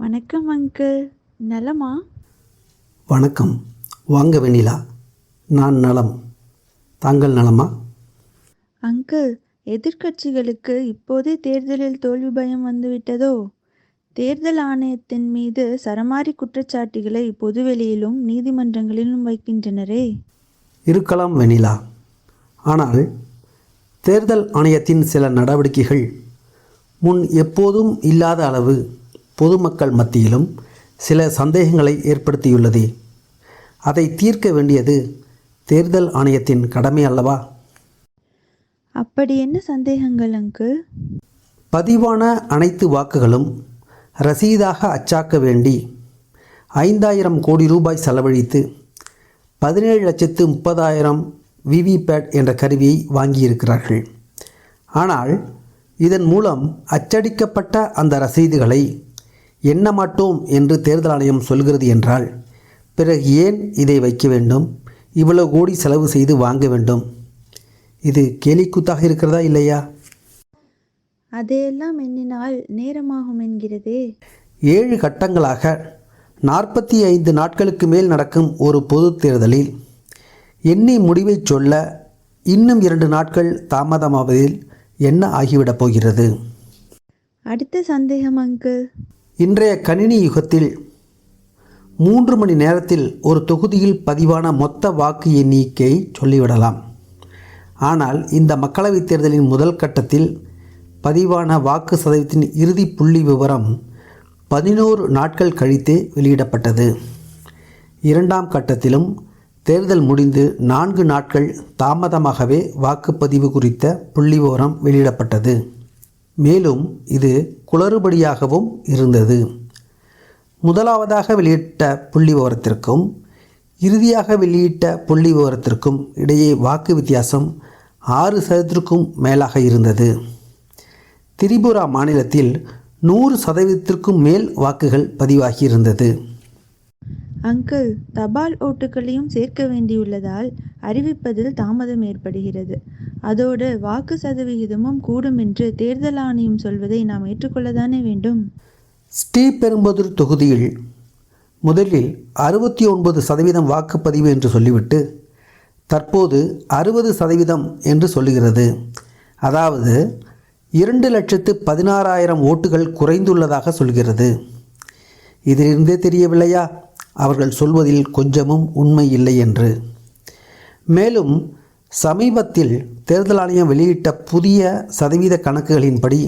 வணக்கம் அங்கிள். நலமா? வணக்கம். வாங்க வெண்ணிலா. நான் நலம். தாங்கள் நலமா? அங்கிள் எதிர்க்கட்சிகளுக்கு இப்போதே தேர்தலில் தோல்வி பயம் வந்துவிட்டதோ? தேர்தல் ஆணையத்தின் மீது சரமாரி குற்றச்சாட்டுகளை பொதுவெளியிலும் நீதிமன்றங்களிலும் வைக்கின்றனரே. இருக்கலாம் வெண்ணிலா. ஆனால் தேர்தல் ஆணையத்தின் சில நடவடிக்கைகள் முன் எப்போதும் இல்லாத அளவு பொதுமக்கள் மத்தியிலும் சில சந்தேகங்களை ஏற்படுத்தியுள்ளதே. அதை தீர்க்க வேண்டியது தேர்தல் ஆணையத்தின் கடமை அல்லவா? அப்படி என்ன சந்தேகங்கள் அங்கிள் பதிவான அனைத்து வாக்குகளும் ரசீதாக அச்சாக்க வேண்டி ஐந்தாயிரம் கோடி ரூபாய் செலவழித்து பதினேழு லட்சத்து முப்பதாயிரம் விவிபேட் என்ற கருவியை வாங்கியிருக்கிறார்கள். ஆனால் இதன் மூலம் அச்சடிக்கப்பட்ட அந்த ரசீதுகளை எண்ண மாட்டோம் என்று தேர்தல் ஆணையம் சொல்கிறது என்றால் பிறகு ஏன் இதை வைக்க வேண்டும்? இவ்வளவு கோடி செலவு செய்து வாங்க வேண்டும். இது கேலிக்கூத்தாக இருக்கிறதா இல்லையா? அதையெல்லாம் எண்ணினால் நேரமாகும் என்கிறதே. ஏழு கட்டங்களாக நாற்பத்தி ஐந்து நாட்களுக்கு மேல் நடக்கும் ஒரு பொதுத் தேர்தலில் எண்ணி முடிவை சொல்ல இன்னும் இரண்டு நாட்கள் தாமதமாவதில் என்ன ஆகிவிடப் போகிறது? அடுத்த சந்தேகம் அங்கிள் இன்றைய கணினி யுகத்தில் மூன்று மணி நேரத்தில் ஒரு தொகுதியில் பதிவான மொத்த வாக்கு எண்ணிக்கையை சொல்லிவிடலாம். ஆனால் இந்த மக்களவைத் தேர்தலின் முதல் கட்டத்தில் பதிவான வாக்கு சதவீதத்தின் இறுதி புள்ளி விவரம் பதினோரு நாட்கள் கழித்தே வெளியிடப்பட்டது. இரண்டாம் கட்டத்திலும் தேர்தல் முடிந்து நான்கு நாட்கள் தாமதமாகவே வாக்குப்பதிவு குறித்த புள்ளி விவரம் வெளியிடப்பட்டது. மேலும் இது குளறுபடியாகவும் இருந்தது. முதலாவதாக வெளியிட்ட புள்ளி விவரத்திற்கும் இறுதியாக வெளியிட்ட புள்ளி விவரத்திற்கும் இடையே வாக்கு வித்தியாசம் ஆறு சதவீதத்திற்கும் மேலாக இருந்தது. திரிபுரா மாநிலத்தில் நூறு சதவீதத்திற்கும் மேல் வாக்குகள் பதிவாகியிருந்தது அங்கிள் தபால் ஓட்டுகளையும் சேர்க்க வேண்டியுள்ளதால் அறிவிப்பதில் தாமதம் ஏற்படுகிறது. அதோடு வாக்கு சதவிகிதமும் கூடும் என்று தேர்தல் ஆணையம் சொல்வதை நாம் ஏற்றுக்கொள்ளதானே வேண்டும்? ஸ்ரீபெரும்புதூர் தொகுதியில் முதலில் அறுபத்தி ஒன்பது சதவீதம் வாக்குப்பதிவு என்று சொல்லிவிட்டு தற்போது அறுபது சதவீதம் என்று சொல்லுகிறது. அதாவது இரண்டு லட்சத்து பதினாறாயிரம் ஓட்டுகள் குறைந்துள்ளதாக சொல்கிறது. இதிலிருந்தே தெரியவில்லையா? அவர்கள் சொல்வதில் கொஞ்சமும் உண்மை இல்லை என்று. மேலும் சமீபத்தில் தேர்தல் ஆணையம் வெளியிட்ட புதிய சதவீத கணக்குகளின்படி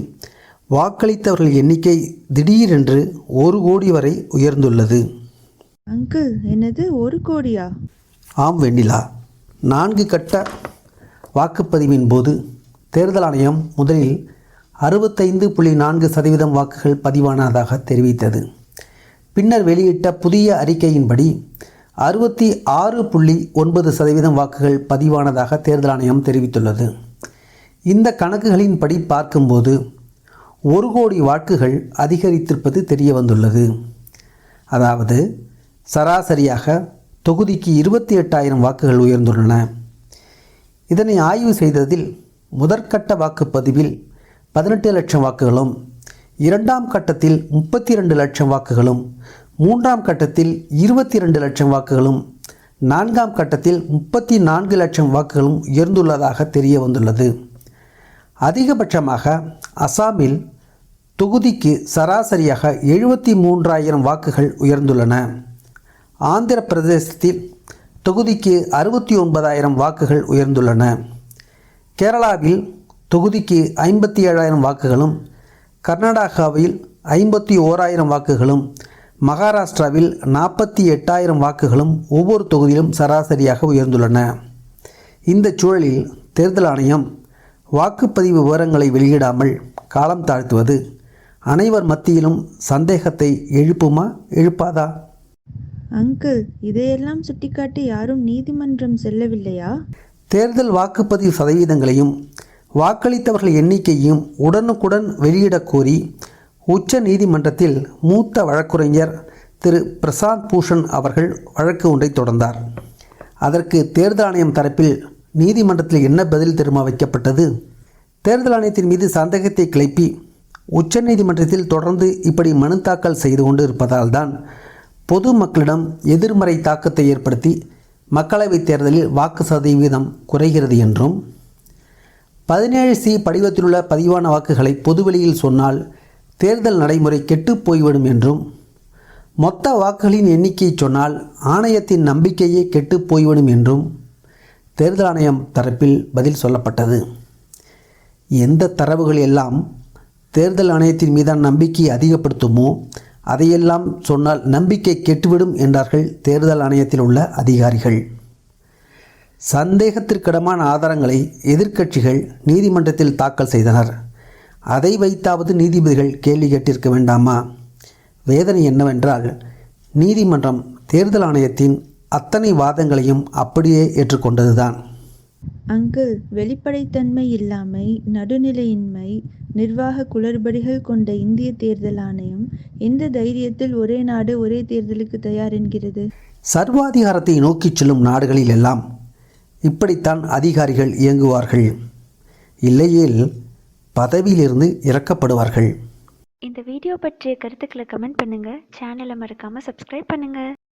வாக்களித்தவர்கள் எண்ணிக்கை திடீரென்று ஒரு கோடி வரை உயர்ந்துள்ளது. அங்கிள் என்னது? ஒரு கோடியா? ஆம் வெண்ணிலா. நான்கு கட்ட வாக்குப்பதிவின் போது தேர்தல் ஆணையம் முதலில் அறுபத்தைந்து புள்ளி நான்கு சதவீதம் வாக்குகள் பதிவானதாக தெரிவித்தது. பின்னர் வெளியிட்ட புதிய அறிக்கையின்படி அறுபத்தி ஆறு புள்ளி ஒன்பது சதவீதம் வாக்குகள் பதிவானதாக தேர்தல் ஆணையம் தெரிவித்துள்ளது. இந்த கணக்குகளின்படி பார்க்கும்போது ஒரு கோடி வாக்குகள் அதிகரித்திருப்பது தெரிய வந்துள்ளது அதாவது சராசரியாக தொகுதிக்கு இருபத்தி எட்டாயிரம் வாக்குகள் உயர்ந்துள்ளன. இதனை ஆய்வு செய்ததில் முதற்கட்ட வாக்குப்பதிவில் பதினெட்டு லட்சம் வாக்குகளும் இரண்டாம் கட்டத்தில் முப்பத்தி ரெண்டு லட்சம் வாக்குகளும் மூன்றாம் கட்டத்தில் இருபத்தி ரெண்டு லட்சம் வாக்குகளும் நான்காம் கட்டத்தில் முப்பத்தி நான்கு லட்சம் வாக்குகளும் உயர்ந்துள்ளதாக தெரிய வந்துள்ளது. அதிகபட்சமாக அசாமில் தொகுதிக்கு சராசரியாக எழுபத்தி மூன்றாயிரம் வாக்குகள் உயர்ந்துள்ளன. ஆந்திர பிரதேசத்தில் தொகுதிக்கு அறுபத்தி ஒன்பதாயிரம் வாக்குகள் உயர்ந்துள்ளன. கேரளாவில் தொகுதிக்கு ஐம்பத்தி ஏழாயிரம் வாக்குகளும் கர்நாடகாவில் ஐம்பத்தி ஓராயிரம் வாக்குகளும் மகாராஷ்டிராவில் நாற்பத்தி எட்டாயிரம் வாக்குகளும் ஒவ்வொரு தொகுதியிலும் சராசரியாக உயர்ந்துள்ளன. இந்த சூழலில் தேர்தல் ஆணையம் வாக்குப்பதிவு விவரங்களை வெளியிடாமல் காலம் தாழ்த்துவது அனைவர் மத்தியிலும் சந்தேகத்தை எழுப்புமா எழுப்பாதா? அங்கிள் இதையெல்லாம் சுட்டிக்காட்டி யாரும் நீதிமன்றம் செல்லவில்லையா? தேர்தல் வாக்குப்பதிவு சதவீதங்களையும் வாக்களித்தவர்கள் எண்ணிக்கையும் உடனுக்குடன் வெளியிடக் கோரி உச்ச நீதிமன்றத்தில் மூத்த வழக்குரைஞர் திரு. பிரசாந்த் பூஷன் அவர்கள் வழக்கு ஒன்றை தொடர்ந்தார். அதற்கு தேர்தல் ஆணையம் தரப்பில் நீதிமன்றத்தில் என்ன பதில் திரும்ப வைக்கப்பட்டது? தேர்தல் ஆணையத்தின் மீது சந்தேகத்தை கிளப்பி உச்சநீதிமன்றத்தில் தொடர்ந்து இப்படி மனு தாக்கல் செய்து கொண்டு இருப்பதால் தான் பொதுமக்களிடம் எதிர்மறை தாக்கத்தை ஏற்படுத்தி மக்களவைத் தேர்தலில் வாக்கு சதவீதம் குறைகிறது என்றும் பதினேழு சி படிவத்திலுள்ள பதிவான வாக்குகளை பொதுவெளியில் சொன்னால் தேர்தல் நடைமுறை கெட்டு போய்விடும் என்றும் மொத்த வாக்குகளின் எண்ணிக்கை சொன்னால் ஆணையத்தின் நம்பிக்கையே கெட்டுப் போய்விடும் என்றும் தேர்தல் ஆணையம் தரப்பில் பதில் சொல்லப்பட்டது. எந்த தரவுகள் எல்லாம் தேர்தல் ஆணையத்தின் மீதான நம்பிக்கையை அதிகப்படுத்துமோ அதையெல்லாம் சொன்னால் நம்பிக்கை கெட்டுவிடும் என்றார்கள் தேர்தல் ஆணையத்தில் உள்ள அதிகாரிகள். சந்தேகத்திற்கிடமான ஆதாரங்களை எதிர்க்கட்சிகள் நீதிமன்றத்தில் தாக்கல் செய்தனர். அதை வைத்தாவது நீதிபதிகள் கேள்வி கேட்டிருக்க வேண்டாமா? வேதனை என்னவென்றால் நீதிமன்றம் தேர்தல் ஆணையத்தின் அத்தனை வாதங்களையும் அப்படியே ஏற்றுக்கொண்டதுதான். அங்கிள் வெளிப்படைத்தன்மை இல்லாமை நடுநிலையின்மை நிர்வாக குளறுபடிகள் கொண்ட இந்திய தேர்தல் ஆணையம் எந்த தைரியத்தில் ஒரே நாடு ஒரே தேர்தலுக்கு தயார் என்கிறது? சர்வாதிகாரத்தை நோக்கிச் செல்லும் நாடுகளில் எல்லாம் இப்படித்தான் அதிகாரிகள் இயங்குவார்கள். இல்லையேல் பதவியிலிருந்து இறக்கப்படுவார்கள். இந்த வீடியோ பற்றிய கருத்துக்களை கமெண்ட் பண்ணுங்கள் சேனலை மறக்காமல் சப்ஸ்கிரைப் பண்ணுங்கள்